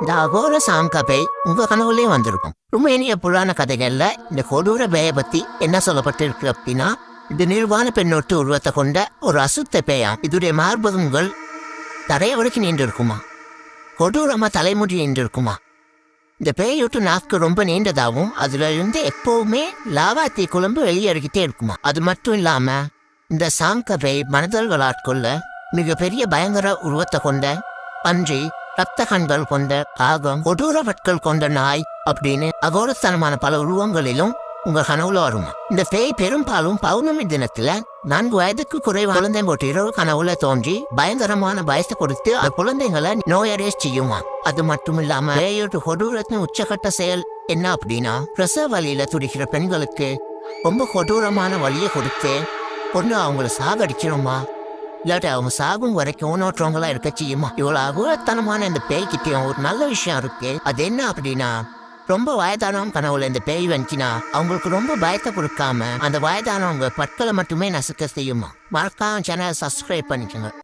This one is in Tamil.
இந்த அகோர சாங்கா உங்க கனவுலேயும் வந்திருக்கும். ருமேனிய புராண கதைகள்ல இந்த கொடூர பேயை பத்தி என்ன சொல்லப்பட்டிருக்கு அப்படின்னா இது நிர்வாண பெண்ணொட்டு உருவத்தை கொண்ட ஒரு அசுத்த பேயாம் இதுடைய மார்பகங்கள் தரைய வரைக்கும் நீண்டு இருக்குமா? கொடூரமா தலைமுடி நின்று இருக்குமா? இந்த பேயோட்டு நாக்கு ரொம்ப நீண்டதாகவும் அதுல இருந்து எப்பவுமே லாவா தீ குழம்பு வெளியேறிக்கிட்டே இருக்குமா? அது மட்டும் இல்லாம இந்த சாங்க பேய் ஆட்கொள்ள மிகப்பெரிய பயங்கர உருவத்தை கொண்ட பன்றி ரத்த கண்கள் கொண்ட காகம் கொடூர வட்கள் கொண்ட நாய் அப்படின்னு அகோரஸ்தனமான பல உருவங்களிலும் உங்க கனவுல வருமா. இந்த பேய் பெரும்பாலும் பௌர்ணமி தினத்துல நான்கு வயதுக்கு குறைவு குழந்தை போட்டு இரவு கனவுல தோன்றி பயங்கரமான பயத்தை கொடுத்து அந்த குழந்தைங்களை நோயடைய செய்யுமா? அது மட்டும் இல்லாம பேயோட்டு கொடூரத்தின் உச்சகட்ட செயல் என்ன அப்படின்னா பிரசவ வழியில துடிக்கிற பெண்களுக்கு ரொம்ப கொடூரமான வலியை கொடுத்து பொண்ணு அவங்கள சாகடிச்சிருமா? இல்லாட்டி அவங்க சாகும் வரைக்கும் ஊனோற்றவங்களா இருக்க செய்யுமா? இவ்வளோ அகோரத்தனமான இந்த பேய்கிட்டையும் ஒரு நல்ல விஷயம் இருக்கு. அது என்ன அப்படின்னா ரொம்ப வயதானவங்க கனவுல இந்த பேய் வந்துச்சுன்னா அவங்களுக்கு ரொம்ப பயத்தை கொடுக்காம அந்த வயதானவங்க பற்களை மட்டுமே நசுக்க செய்யுமா? மறக்காம சேனல் சப்ஸ்கிரைப் பண்ணிக்கோங்க.